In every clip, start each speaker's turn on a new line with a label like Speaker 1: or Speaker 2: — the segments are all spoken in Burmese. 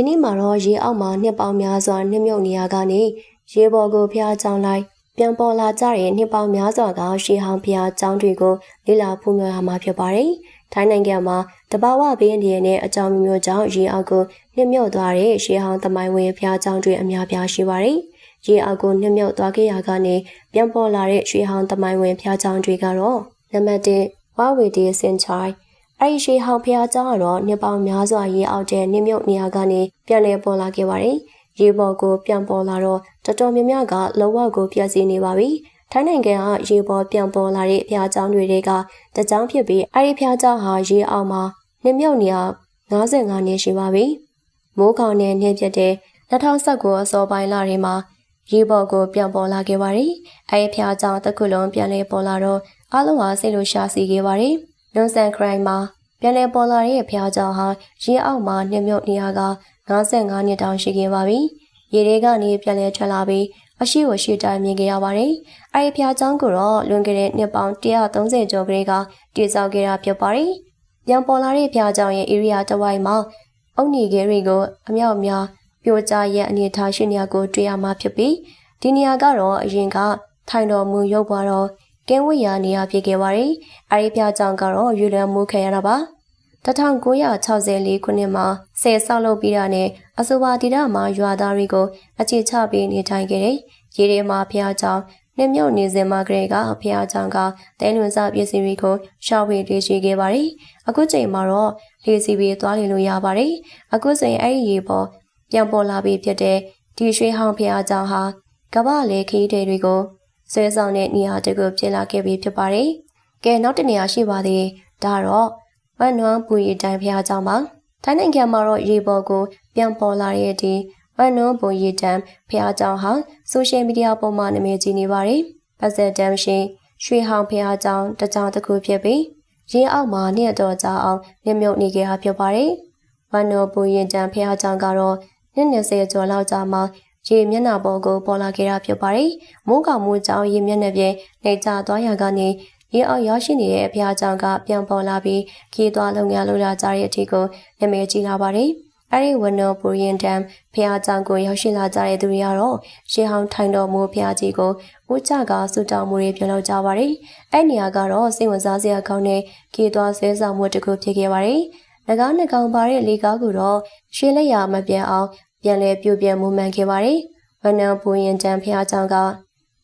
Speaker 1: ဒီနေ့မှာတော့ရေအောက်မှာနှစ်ပေါင်းများစွာနှစ်မြုပ်နေရကနေရေပေါ်ကိုဖျားချောင်းလိုက်ပြန်ပေါ်လာကြတဲ့နှစ်ပေါင်းများစွာကရှေးဟောင်းဖျားချောင်းတွေကိုလေ့လာဖူးမြော်ရမှာဖြစ်ပါတယ်။ထိုင်းနိုင်ငံမှာတဘာဝဘေးအန္တရာယ်နဲ့အကြောင်းမျိုးကြောင့်ရေအောက်ကိုနှစ်မြုပ်သွားတဲ့ရှေးဟောင်းသမိုင်းဝင်ဖျားချောင်းတွေအများပြားရှိပါတယ်။ရေအောက်ကိုနှစ်မြုပ်သွားခဲ့ရကနေပြန်ပေါ်လာတဲ့ရှေးဟောင်းသမိုင်းဝင်ဖျားချောင်းတွေကတော့နံပါတ်1ဝဝေဒီစင်ချိုင် အဲ့ဒီရှေးဟောင်းဖျားကျောင်းကတော့နှစ်ပေါင်းများစွာရေအောက်တဲ့နှမြုပ်နေရာကနေပြန်လည်ပေါ်လာခဲ့ပါတယ်။ရေပေါ်ကိုပြန်ပေါ်လာတော့တော်တော်များများကလောဝကိုပြည့်စည်နေပါပြီ။ထိုင်းနိုင်ငံကရေပေါ်ပြန်ပေါ်လာတဲ့ဖျားကျောင်းတွေကတကြောင်ဖြစ်ပြီးအဲ့ဒီဖျားကျောင်းဟာရေအောက်မှာနှမြုပ်နေရာ55နှစ်ရှိပါပြီ။မိုးကောင်နဲ့နှင်းပြတဲ့2019အစောပိုင်းလတွေမှာရေပေါ်ကိုပြန်ပေါ်လာခဲ့ပါတယ်။အဲဒီဖျားကျောင်းတစ်ခုလုံးပြန်လည်ပေါ်လာတော့အလုံးဟာစိတ်လို့ရှာစီခဲ့ပါတယ်။ လွန်ဆန်ခရိုင်မှာပြန်လည်ပေါ်လာတဲ့ဖျားကြောင်ဟာရေအောက်မှာနှမြုပ်နေရက55နှစ်တောင်ရှိခဲ့ပါပြီ။ရေတွေကနေပြန်လည်ထွက်လာပြီးအရှိဝရှိတိုင်းမြင်ခဲ့ရပါတယ်။အဲဒီဖျားကြောင်ကိုတော့လွန်ခဲ့တဲ့နှစ်ပေါင်း130ကျော်ကလေးကတည်ဆောက်ခဲ့တာဖြစ်ပါတယ်။ပြန်ပေါ်လာတဲ့ဖျားကြောင်ရဲ့ area တစ်ဝိုက်မှာအုတ်နီခဲတွေကိုအမြောက်များပြိုကျရဲ့အနေထားရှိနေရကိုတွေ့ရမှာဖြစ်ပြီးဒီနေရာကတော့အရင်ကထိုင်တော်မူရုပ်ပွားတော့ ကင်းဝတ်ရာနေရာဖြစ်ခဲ့ပါတယ်။အဲဒီပြကြောင်ကတော့ယူလန်မှုခံရတာပါ။1964ခုနှစ်မှာဆယ်ဆောက်လုပ်ပြီးတာနဲ့အဆိုပါဒေသမှာရွာသားတွေကိုအခြေချပြီးနေထိုင်ခဲ့တဲ့ရေထဲမှာဖျားကြောင်နှမြုပ်နေစဉ်မှာကလေးကဖျားကြောင်ကတဲလွန်စပစ္စည်းတွေကိုရှောက်ဝေတွေ့ရှိခဲ့ပါတယ်။အခုချိန်မှာတော့လေစီပြီးသွားလည်လို့ရပါတယ်။အခုဆိုရင်အဲ့ဒီရေပေါ်ပြန်ပေါ်လာပြီးဖြစ်တဲ့ဒီရွှေဟောင်းဖျားကြောင်ဟာကမ္ဘာလေခီးတွေကို ဆွဲဆောင်တဲ့နေရာတကူဖြစ်လာခဲ့ပြီးဖြစ်ပါတယ်။ကဲနောက်တနေရာရှိပါသေးတယ်။ဒါတော့ဝမ်နွမ်ပူရီတိုင်ဖျားကြောင်းပါ။ထိုင်းနိုင်ငံမှာတော့ရေပေါ်ကိုပြန်ပေါ်လာတဲ့ဒီဝမ်နွမ်ပူရီတမ်ဖျားကြောင်းဟာဆိုရှယ်မီဒီယာပေါ်မှာနာမည်ကြီးနေပါတယ်။ပတ်သက်တမ်းရှင်ရွှေဟောင်ဖျားကြောင်းတကြောင်တစ်ခုဖြစ်ပြီးရေအောက်မှာနှစ်တော်ကြာအောင်မြမြုပ်နေခဲ့တာဖြစ်ပါတယ်။ဝမ်နွမ်ပူရီတမ်ဖျားကြောင်းကတော့နှစ်20ကျော်လောက်ကြာမှ ရေမျက်နှာပေါ်ကိုပေါ်လာခဲ့တာဖြစ်ပါတယ်။မိုးကောင်မှုကြောင့်ရေမျက်နှာပြင်နေကျသွားရကနေရေအောက်ရောက်ရှိနေတဲ့အဖျားကြောင့်ကပြန်ပေါ်လာပြီးခီးသွားလုပ်ငန်းလုပ်လာကြတဲ့အထိကိုနာမည်ကြီးလာပါတယ်။အဲဒီဝနောပူရင်တမ်ဖျားကြောင့်ကိုရောက်ရှိလာကြတဲ့သူတွေကတော့ရှေးဟောင်းထိုင်တော်မူဖျားကြီးကိုဦးကြကဆူတောင်းမှုတွေပြုလုပ်ကြပါတယ်။အဲ့နေရာကတော့စိတ်ဝင်စားစရာကောင်းတဲ့ခီးသွားဆွဲဆောင်မှုတစ်ခုဖြစ်ခဲ့ပါတယ်။၎င်းနှကောင်ပါတဲ့လေကားကိုတော့ရှေးလက်ရမပြတ်အောင် ပြန်လဲပြုတ်ပြန်မှုမှန်ခဲ့ပါတယ်။ဗနန်ပူရင်တန်ဖျားကြောင့်က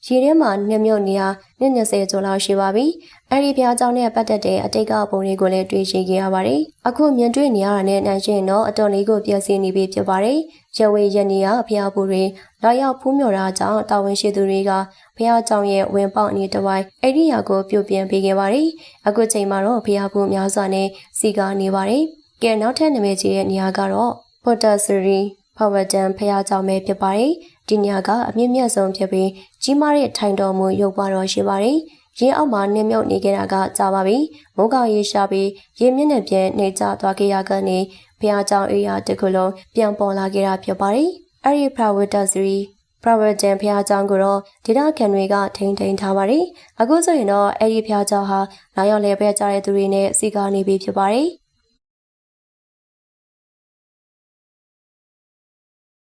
Speaker 1: ရေထဲမှာနှမြုပ်နေရနှစ်20ကျော်လောက်ရှိပါပြီ။အဲဒီဖျားကြောင့်နဲ့ပတ်သက်တဲ့အတိတ်ကပုံတွေကိုလည်းတွေ့ရှိခဲ့ရပါတယ်။အခုမြင်တွေ့နေရတာနဲ့နိုင်ရှင်တော့အတော်လေးကိုပြည့်စည်နေပြီဖြစ်ပါတယ်။ရဝေရနေရဖျားပူတွေလာရောက်ဖူးမြော်တာကြောင့်တာဝန်ရှိသူတွေကဖျားကြောင့်ရဲ့ဝင်ပေါက်အနေတဝိုင်းအဲ့ဒီယာကိုပြုတ်ပြင်ပေးခဲ့ပါတယ်။အခုချိန်မှာတော့ဖျားပူများစွာနဲ့စီကာနေပါတယ်။ကဲနောက်ထပ်နာမည်ကြီးတဲ့နေရာကတော့ပေါ်တာဆရီ ဖဝဒန်ဖះကြောင့်ပဲဖြစ်ပါတယ်။ဒီညကအမြင့်မြတ်ဆုံးဖြစ်ပြီးကြီးမားတဲ့ထိုင်တော်မူရုပ်ပွားတော်ရှိပါတယ်။ရေအောက်မှာနှမြုပ်နေခဲ့တာကကြာပါပြီ။မိုးကောင်ရေရှာပြီးရေမျက်နှာပြင်နေကျသွားခဲ့ရကနေဖះကြောင့်အေးရတခုလုံးပြန်ပေါ်လာခဲ့တာဖြစ်ပါတယ်။အဲ့ဒီဖဝဒစရီပရဝဒန်ဖះကြောင့်ကိုတော့ဒေတာခံတွေကထိန်ထိန်ထားပါတယ်။အခုဆိုရင်တော့အဲ့ဒီဖះကြောင့်ဟာလာရောက်လဲပဲကြတဲ့သူတွေနဲ့စီကားနေပြီဖြစ်ပါတယ်။